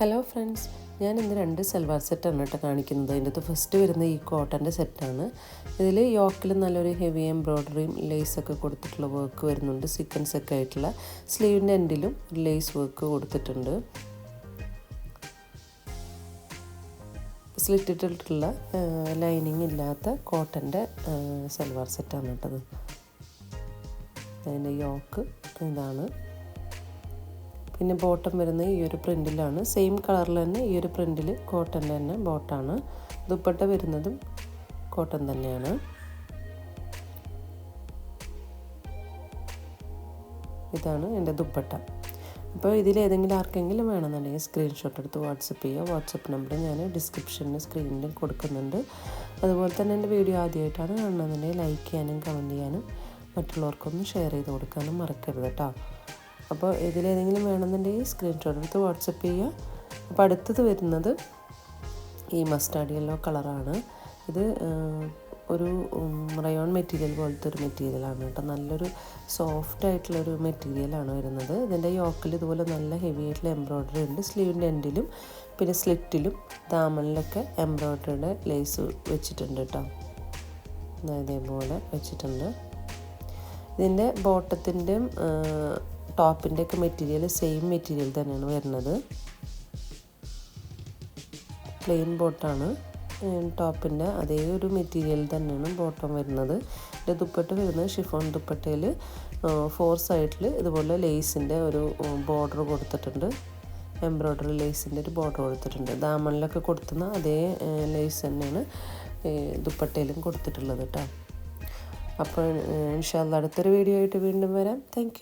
Hello friends ഞാൻ ഇന്ന് രണ്ട് സൽവാർ സെറ്റാണ് കേട്ടോ കാണിക്കുന്നത്. അതിന്റെ അകത്ത് ഫസ്റ്റ് വരുന്ന ഈ കോട്ടന്റെ സെറ്റാണ് ഇതിൽ യോക്കിൽ നല്ലൊരു ഹെവി എംബ്രോയ്ഡറിയും ലേസൊക്കെ കൊടുത്തിട്ടുള്ള വർക്ക് വരുന്നുണ്ട്. സീക്വൻസ് ഒക്കെ ആയിട്ടുള്ള സ്ലീവിന്റെ എൻഡിലും ലേസ് വർക്ക് കൊടുത്തിട്ടുണ്ട്. സ്ലിറ്റിട്ടിട്ടുള്ള ലൈനിങ് ഇല്ലാത്ത കോട്ടന്റെ സൽവാർ സെറ്റാണ് കേട്ടത്. അതിന്റെ യോക്ക് ഇതാണ്. പിന്നെ ബോട്ടം വരുന്നത് ഈ ഒരു പ്രിന്റിലാണ് സെയിം കളറിൽ തന്നെ ഈ ഒരു പ്രിന്റിൽ കോട്ടൺ തന്നെ ബോട്ടാണ് ദുപ്പട്ട വരുന്നതും കോട്ടൺ തന്നെയാണ്. ഇതാണ് എന്റെ ദുപ്പട്ട. അപ്പോൾ ഇതിൽ ഏതെങ്കിലും ആർക്കെങ്കിലും വേണമെന്നുണ്ടെങ്കിൽ സ്ക്രീൻഷോട്ട് എടുത്ത് വാട്സപ്പ് ചെയ്യുക. വാട്സപ്പ് നമ്പർ ഞാൻ ഡിസ്ക്രിപ്ഷനിൽ സ്ക്രീനിൽ കൊടുക്കുന്നുണ്ട്. അതുപോലെ തന്നെ എന്റെ വീഡിയോ ആദ്യമായിട്ടാണ് കാണുന്നതെന്നുണ്ടെങ്കിൽ ലൈക്ക് ചെയ്യാനും കമന്റ് ചെയ്യാനും മറ്റുള്ളവർക്കൊന്ന് ഷെയർ ചെയ്ത് കൊടുക്കാനും മറക്കരുത് കേട്ടോ. അപ്പോൾ ഇതിലേതെങ്കിലും വേണമെന്നുണ്ടെങ്കിൽ സ്ക്രീൻഷോട്ട് എടുത്ത് വാട്സപ്പ് ചെയ്യുക. അപ്പോൾ അടുത്തത് വരുന്നത് ഈ മസ്റ്റാർഡ് യെല്ലോ കളറാണ് ഇത് ഒരു റയോൺ മെറ്റീരിയൽ പോലത്തെ ഒരു മെറ്റീരിയലാണ് കേട്ടോ. നല്ലൊരു സോഫ്റ്റ് ആയിട്ടുള്ളൊരു മെറ്റീരിയലാണ് വരുന്നത്. ഇതിന്റെ യോക്കിൽ ഇതുപോലെ നല്ല ഹെവി ആയിട്ടുള്ള എംബ്രോയ്ഡറി ഉണ്ട്. സ്ലീവിന്റെ എൻഡിലും പിന്നെ സ്ലിറ്റിലും ദാമനിലൊക്കെ എംബ്രോയ്ഡറിയുടെ ലേസ് വെച്ചിട്ടുണ്ട് കേട്ടോ. ഇതേപോലെ വെച്ചിട്ടുണ്ട്. ഇതിന്റെ ബോട്ടത്തിന്റെയും ടോപ്പിന്റെ ഒക്കെ മെറ്റീരിയൽ സെയിം മെറ്റീരിയൽ തന്നെയാണ് വരുന്നത്. പ്ലെയിൻ ബോട്ടാണ് ടോപ്പിന്റെ അതേ ഒരു മെറ്റീരിയൽ തന്നെയാണ് ബോട്ടം വരുന്നത്. ഇതിന്റെ ദുപ്പട്ട വരുന്നത് ഷിഫോൺ ദുപ്പട്ടയിൽ. ഫോർ സൈഡിൽ ഇതുപോലെ ലേസിന്റെ ഒരു ബോർഡർ കൊടുത്തിട്ടുണ്ട്. എംബ്രോയ്ഡറി ലേസിന്റെ ഒരു ബോർഡർ കൊടുത്തിട്ടുണ്ട്. ദാമണിലൊക്കെ കൊടുത്തുന്ന അതേ ലേസ് തന്നെയാണ് ദുപ്പട്ടയിലും കൊടുത്തിട്ടുള്ളത് കേട്ടോ അപ്പോൾ ഇൻഷാല്ല അടുത്തൊരു വീഡിയോ ആയിട്ട് വീണ്ടും വരാം. താങ്ക്